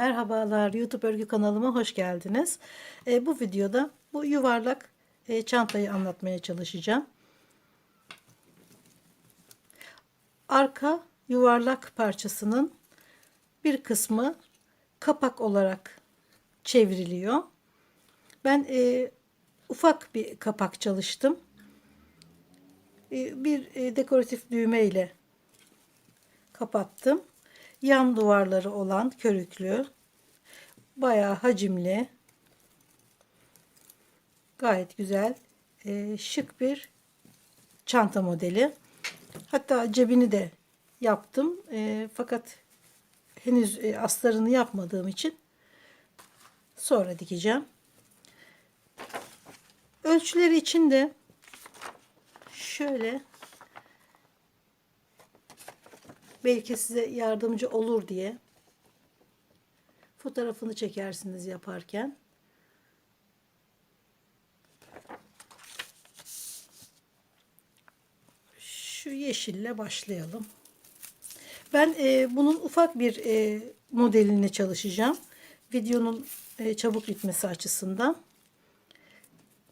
Merhabalar YouTube örgü kanalıma hoş geldiniz. E, bu videoda bu yuvarlak e, çantayı anlatmaya çalışacağım. Arka yuvarlak parçasının bir kısmı kapak olarak çevriliyor. Ben e, ufak bir kapak çalıştım. E, bir e, dekoratif düğme ile kapattım. Yan duvarları olan körüklü, bayağı hacimli, gayet güzel, e, şık bir çanta modeli. Hatta cebini de yaptım. E, fakat henüz e, astarını yapmadığım için sonra dikeceğim. Ölçüleri için de şöyle belki size yardımcı olur diye fotoğrafını çekersiniz yaparken. Şu yeşille başlayalım. Ben e, bunun ufak bir e, modelini çalışacağım. Videonun e, çabuk bitmesi açısından.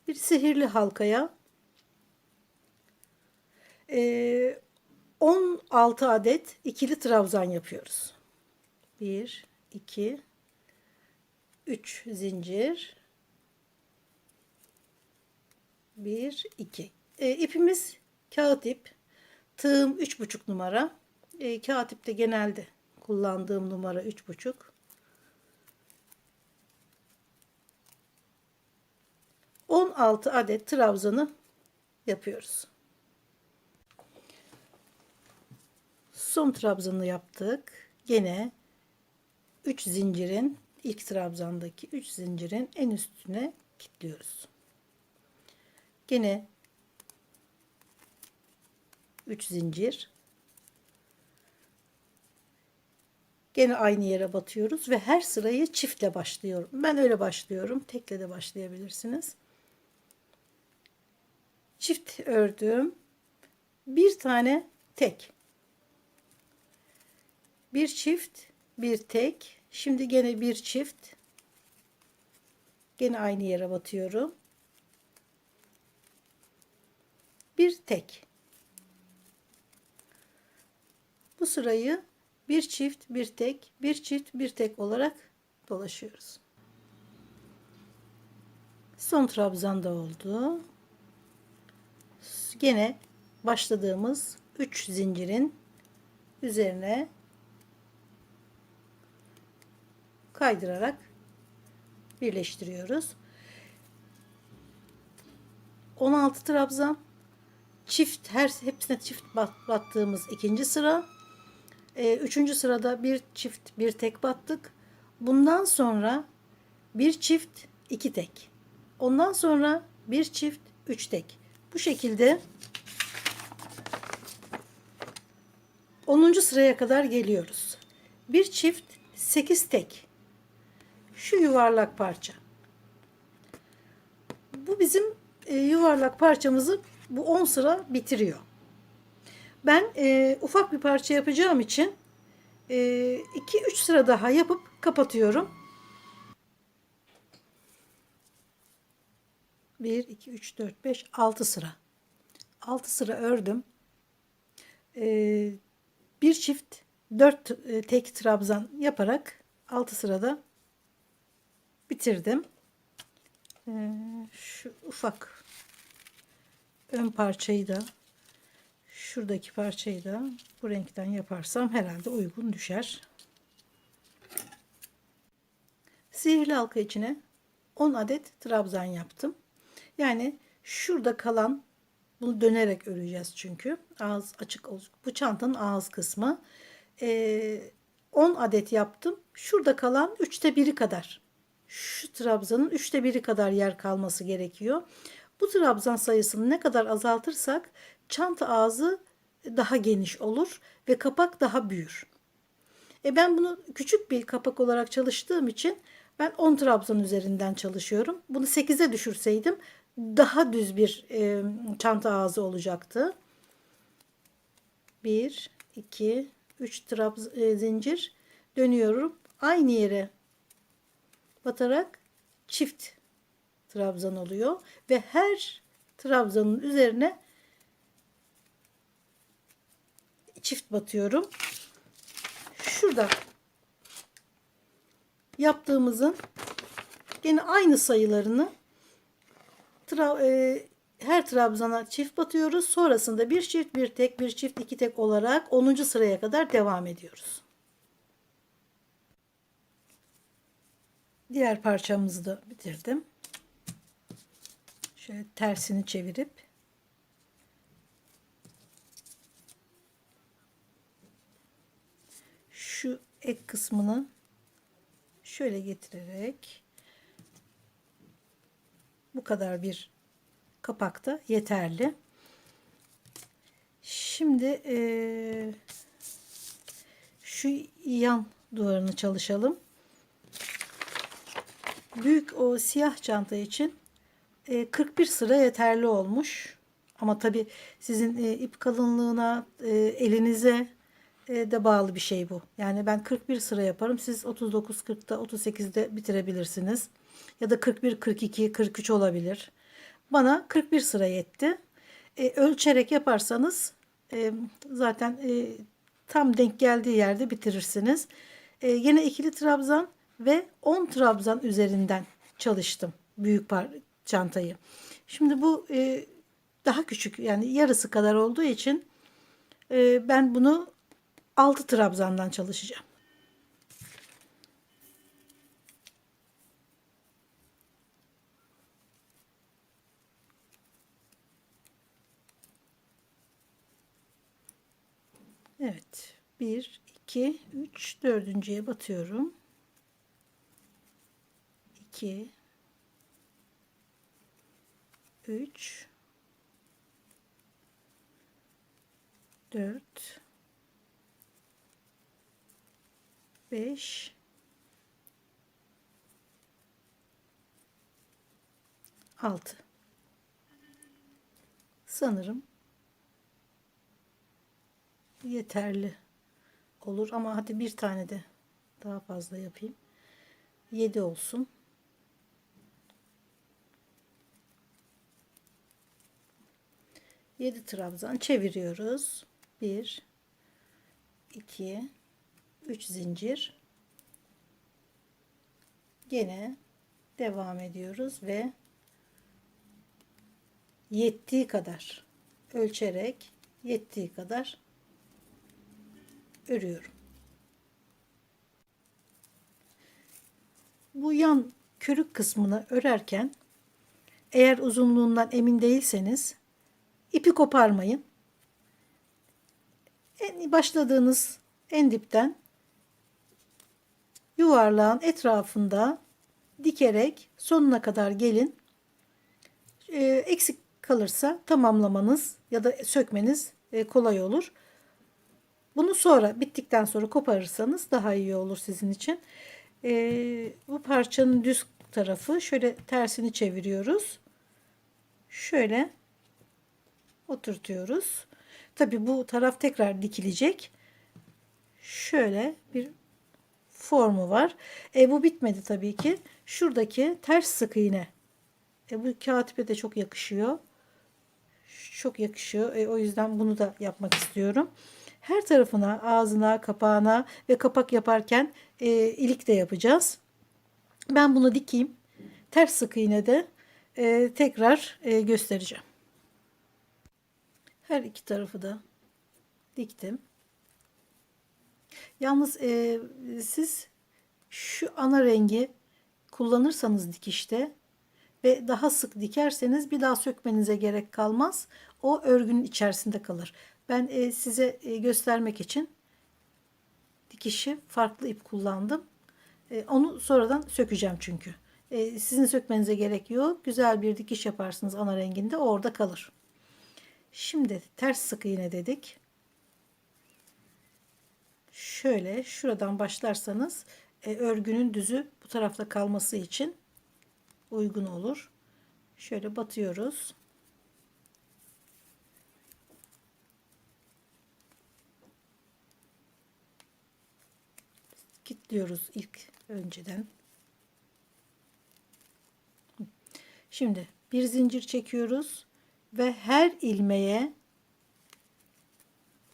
Bir sihirli halkaya e, 16 adet ikili trabzan yapıyoruz. 1, 2, 3 zincir. 1, 2. E, ipimiz kağıt ip. Tığım 3,5 numara. E, kağıt ipte genelde kullandığım numara 3,5. On altı adet trabzanı yapıyoruz. Son trabzanı yaptık. Gene 3 zincirin ilk trabzandaki 3 zincirin en üstüne kilitliyoruz. Gene 3 zincir. Gene aynı yere batıyoruz ve her sırayı çiftle başlıyorum. Ben öyle başlıyorum. Tekle de başlayabilirsiniz. Çift ördüm. Bir tane tek bir çift bir tek. Şimdi gene bir çift. Gene aynı yere batıyorum. Bir tek. Bu sırayı bir çift bir tek bir çift bir tek olarak dolaşıyoruz. Son trabzan da oldu. Gene başladığımız 3 zincirin üzerine kaydırarak birleştiriyoruz. 16 trabzan çift her hepsine çift bat, battığımız ikinci sıra. Ee, üçüncü sırada bir çift bir tek battık. Bundan sonra bir çift iki tek. Ondan sonra bir çift üç tek. Bu şekilde 10. sıraya kadar geliyoruz. Bir çift 8 tek şu yuvarlak parça. Bu bizim e, yuvarlak parçamızı bu 10 sıra bitiriyor. Ben e, ufak bir parça yapacağım için 2-3 e, sıra daha yapıp kapatıyorum. 1, 2, 3, 4, 5, 6 sıra. 6 sıra ördüm. E, bir çift 4 e, tek trabzan yaparak 6 sırada bitirdim. Ee, şu ufak ön parçayı da şuradaki parçayı da bu renkten yaparsam herhalde uygun düşer. Sihirli halka içine 10 adet trabzan yaptım. Yani şurada kalan bunu dönerek öreceğiz çünkü. Ağız açık olacak. Bu çantanın ağız kısmı. Ee, 10 adet yaptım. Şurada kalan 3'te 1'i kadar şu trabzanın üçte biri kadar yer kalması gerekiyor. Bu trabzan sayısını ne kadar azaltırsak çanta ağzı daha geniş olur ve kapak daha büyür. E ben bunu küçük bir kapak olarak çalıştığım için ben 10 trabzan üzerinden çalışıyorum. Bunu 8'e düşürseydim daha düz bir e, çanta ağzı olacaktı. 1, 2, 3 trabzan e, zincir dönüyorum. Aynı yere batarak çift trabzan oluyor ve her trabzanın üzerine çift batıyorum. Şurada yaptığımızın gene aynı sayılarını tra- e, her trabzana çift batıyoruz. Sonrasında bir çift, bir tek, bir çift, iki tek olarak 10. sıraya kadar devam ediyoruz. Diğer parçamızı da bitirdim. Şöyle tersini çevirip şu ek kısmını şöyle getirerek bu kadar bir kapakta yeterli. Şimdi eee, şu yan duvarını çalışalım. Büyük o siyah çanta için e, 41 sıra yeterli olmuş. Ama tabi sizin e, ip kalınlığına, e, elinize e, de bağlı bir şey bu. Yani ben 41 sıra yaparım. Siz 39, 40'ta, 38'de bitirebilirsiniz. Ya da 41, 42, 43 olabilir. Bana 41 sıra yetti. E, ölçerek yaparsanız e, zaten e, tam denk geldiği yerde bitirirsiniz. E, yine ikili trabzan ve 10 trabzan üzerinden çalıştım büyük çantayı. Şimdi bu e, daha küçük yani yarısı kadar olduğu için e, ben bunu 6 trabzandan çalışacağım. Evet. 1, 2, 3, dördüncüye batıyorum. 2, 3, 4, 5, 6. Sanırım yeterli olur ama hadi bir tane de daha fazla yapayım. 7 olsun. Yedi trabzan çeviriyoruz. Bir, iki, üç zincir. Gene devam ediyoruz ve yettiği kadar ölçerek yettiği kadar örüyorum. Bu yan körük kısmını örerken eğer uzunluğundan emin değilseniz ipi koparmayın. En başladığınız en dipten yuvarlağın etrafında dikerek sonuna kadar gelin. Ee, eksik kalırsa tamamlamanız ya da sökmeniz e, kolay olur. Bunu sonra bittikten sonra koparırsanız daha iyi olur sizin için. Ee, bu parçanın düz tarafı şöyle tersini çeviriyoruz. Şöyle oturtuyoruz. Tabi bu taraf tekrar dikilecek. Şöyle bir formu var. E, bu bitmedi tabii ki. Şuradaki ters sık iğne. E, bu kağıt ipe de çok yakışıyor. Çok yakışıyor. E, o yüzden bunu da yapmak istiyorum. Her tarafına ağzına, kapağına ve kapak yaparken e, ilik de yapacağız. Ben bunu dikeyim. Ters sık iğne de e, tekrar e, göstereceğim. Her iki tarafı da diktim. Yalnız e, siz şu ana rengi kullanırsanız dikişte ve daha sık dikerseniz bir daha sökmenize gerek kalmaz. O örgünün içerisinde kalır. Ben e, size e, göstermek için dikişi farklı ip kullandım. E, onu sonradan sökeceğim çünkü. E, sizin sökmenize gerek yok. Güzel bir dikiş yaparsınız ana renginde. Orada kalır. Şimdi ters sık iğne dedik. Şöyle şuradan başlarsanız e, örgünün düzü bu tarafta kalması için uygun olur. Şöyle batıyoruz. Kilitliyoruz ilk önceden. Şimdi bir zincir çekiyoruz ve her ilmeğe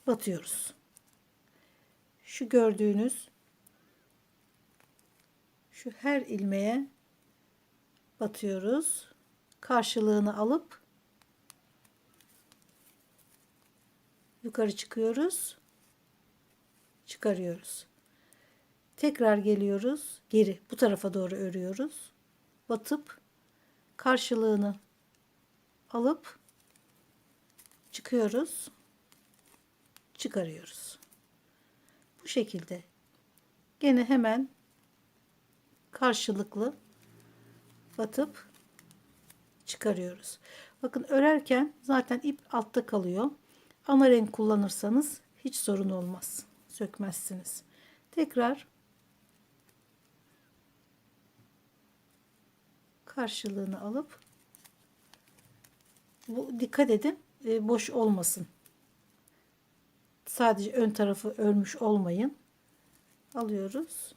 batıyoruz. Şu gördüğünüz şu her ilmeğe batıyoruz. Karşılığını alıp yukarı çıkıyoruz. Çıkarıyoruz. Tekrar geliyoruz. Geri bu tarafa doğru örüyoruz. Batıp karşılığını alıp çıkıyoruz. Çıkarıyoruz. Bu şekilde. Gene hemen karşılıklı batıp çıkarıyoruz. Bakın örerken zaten ip altta kalıyor. Ana renk kullanırsanız hiç sorun olmaz. Sökmezsiniz. Tekrar karşılığını alıp bu dikkat edin e, boş olmasın. Sadece ön tarafı örmüş olmayın. Alıyoruz,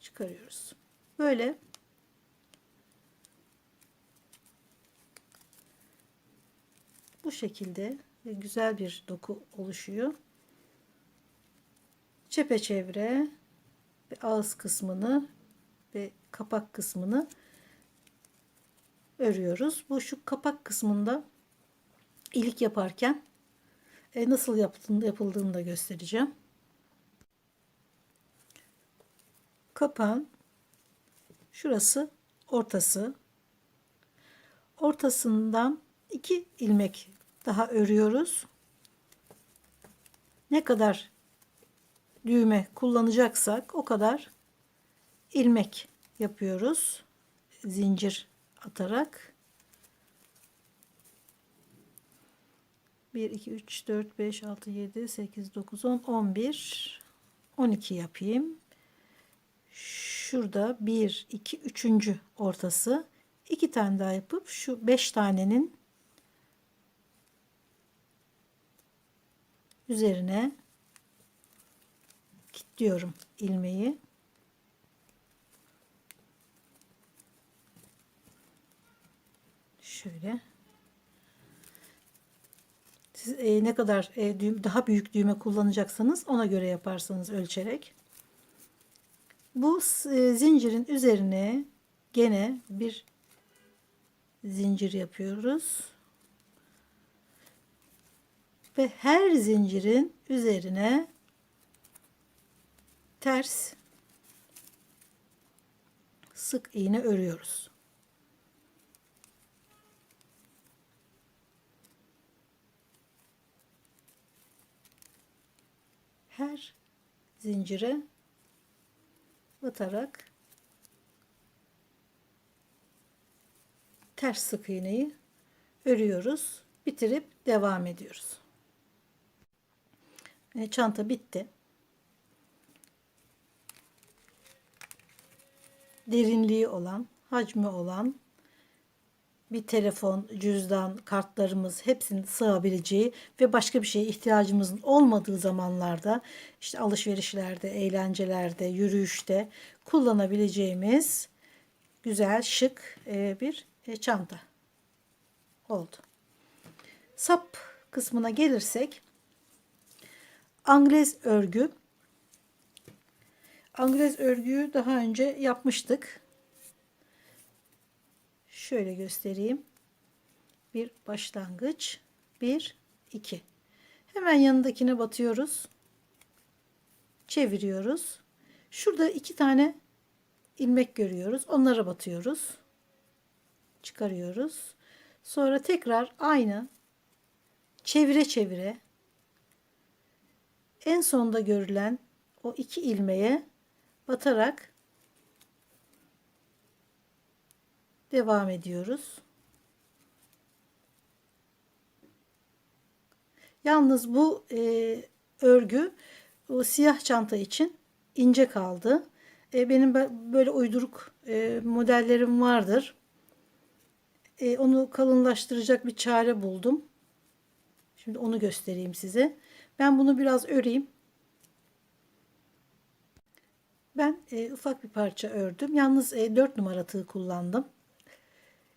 çıkarıyoruz. Böyle bu şekilde güzel bir doku oluşuyor. Çepeçevre ve ağız kısmını ve kapak kısmını örüyoruz. Bu şu kapak kısmında ilik yaparken e, nasıl yapıldığını, yapıldığını da göstereceğim. Kapağın şurası ortası. Ortasından iki ilmek daha örüyoruz. Ne kadar düğme kullanacaksak o kadar ilmek yapıyoruz. Zincir atarak 1 2 3 4 5 6 7 8 9 10 11 12 yapayım. Şurada 1 2 3. ortası iki tane daha yapıp şu 5 tanenin üzerine kilitliyorum ilmeği. Şöyle. Siz e, ne kadar e, düğüm, daha büyük düğme kullanacaksanız ona göre yaparsanız ölçerek. Bu e, zincirin üzerine gene bir zincir yapıyoruz. Ve her zincirin üzerine ters sık iğne örüyoruz. Her zincire batarak ters sık iğneyi örüyoruz. Bitirip devam ediyoruz. E, çanta bitti. Derinliği olan, hacmi olan bir telefon, cüzdan, kartlarımız hepsinin sığabileceği ve başka bir şeye ihtiyacımızın olmadığı zamanlarda işte alışverişlerde, eğlencelerde, yürüyüşte kullanabileceğimiz güzel, şık e, bir e, çanta oldu. Sap kısmına gelirsek Anglez örgü. Anglez örgüyü daha önce yapmıştık. Şöyle göstereyim. Bir başlangıç. Bir, iki. Hemen yanındakine batıyoruz. Çeviriyoruz. Şurada iki tane ilmek görüyoruz. Onlara batıyoruz. Çıkarıyoruz. Sonra tekrar aynı çevire çevire en sonda görülen o iki ilmeğe batarak devam ediyoruz. Yalnız bu e, örgü o siyah çanta için ince kaldı. E, benim böyle uyduruk e, modellerim vardır. E, onu kalınlaştıracak bir çare buldum. Şimdi onu göstereyim size. Ben bunu biraz öreyim. Ben e, ufak bir parça ördüm. Yalnız e, 4 numara tığ kullandım.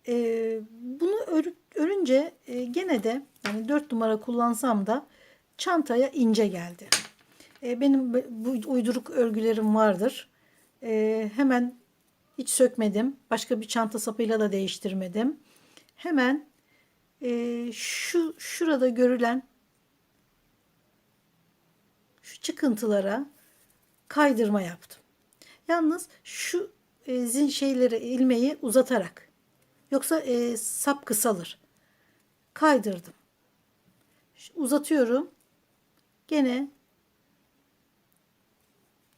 E, bunu ör- örünce e, gene de yani 4 numara kullansam da çantaya ince geldi. E, benim bu uyduruk örgülerim vardır. E, hemen hiç sökmedim. Başka bir çanta sapıyla da değiştirmedim. Hemen e, şu şurada görülen şu çıkıntılara kaydırma yaptım. Yalnız şu e, zin şeyleri ilmeği uzatarak. Yoksa e, sap kısalır. Kaydırdım. Uzatıyorum. Gene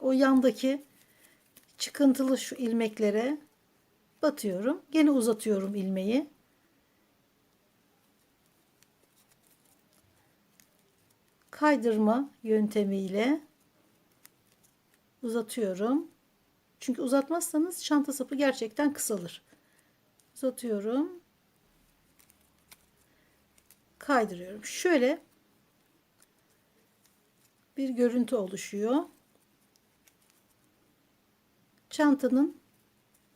o yandaki çıkıntılı şu ilmeklere batıyorum. Gene uzatıyorum ilmeği. Kaydırma yöntemiyle uzatıyorum. Çünkü uzatmazsanız çanta sapı gerçekten kısalır. Uzatıyorum. Kaydırıyorum. Şöyle bir görüntü oluşuyor. Çantanın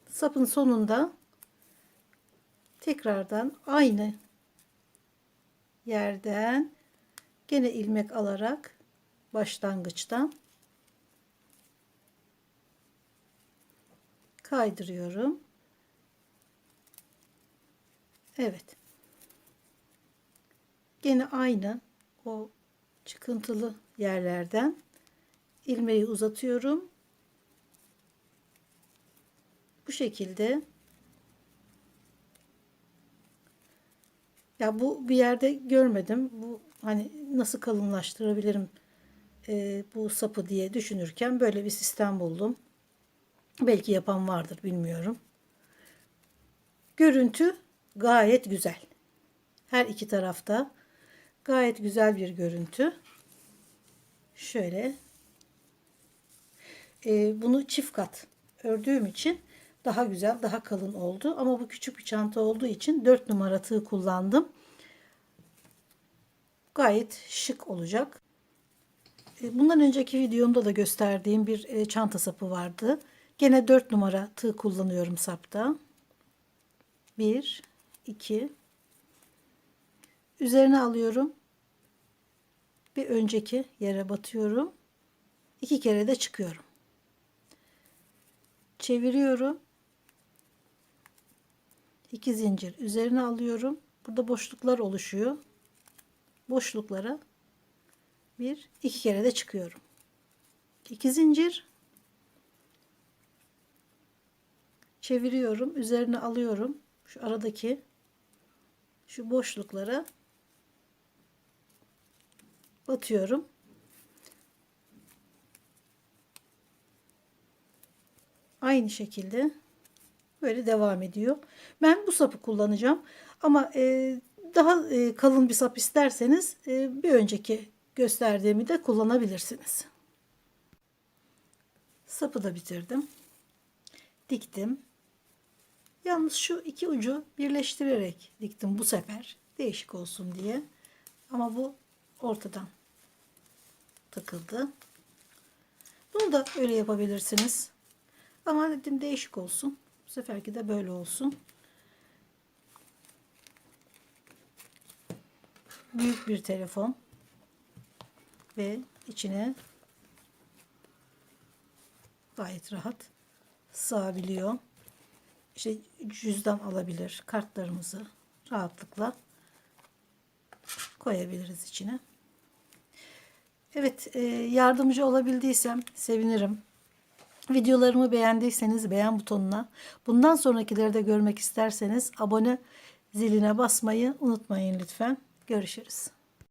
sapın sonunda tekrardan aynı yerden gene ilmek alarak başlangıçtan kaydırıyorum. Evet. Gene aynı o çıkıntılı yerlerden ilmeği uzatıyorum. Bu şekilde ya bu bir yerde görmedim. Bu hani nasıl kalınlaştırabilirim e, bu sapı diye düşünürken böyle bir sistem buldum. Belki yapan vardır bilmiyorum. Görüntü gayet güzel. Her iki tarafta gayet güzel bir görüntü. Şöyle e, bunu çift kat ördüğüm için daha güzel, daha kalın oldu. Ama bu küçük bir çanta olduğu için 4 numara tığ kullandım. Gayet şık olacak. E, Bundan önceki videomda da gösterdiğim bir e, çanta sapı vardı. Gene 4 numara tığ kullanıyorum sapta. 1 2 Üzerine alıyorum. Bir önceki yere batıyorum. İki kere de çıkıyorum. Çeviriyorum. İki zincir üzerine alıyorum. Burada boşluklar oluşuyor. Boşluklara bir iki kere de çıkıyorum. İki zincir çeviriyorum. Üzerine alıyorum. Şu aradaki şu boşluklara batıyorum. Aynı şekilde böyle devam ediyor. Ben bu sapı kullanacağım. Ama e, daha e, kalın bir sap isterseniz e, bir önceki gösterdiğimi de kullanabilirsiniz. Sapı da bitirdim. Diktim. Yalnız şu iki ucu birleştirerek diktim bu sefer. Değişik olsun diye. Ama bu ortadan takıldı. Bunu da öyle yapabilirsiniz. Ama dedim değişik olsun. Bu seferki de böyle olsun. Büyük bir telefon ve içine gayet rahat sığabiliyor. İşte cüzdan alabilir. Kartlarımızı rahatlıkla koyabiliriz içine. Evet, e, yardımcı olabildiysem sevinirim. Videolarımı beğendiyseniz beğen butonuna, bundan sonrakileri de görmek isterseniz abone ziline basmayı unutmayın lütfen. Görüşürüz.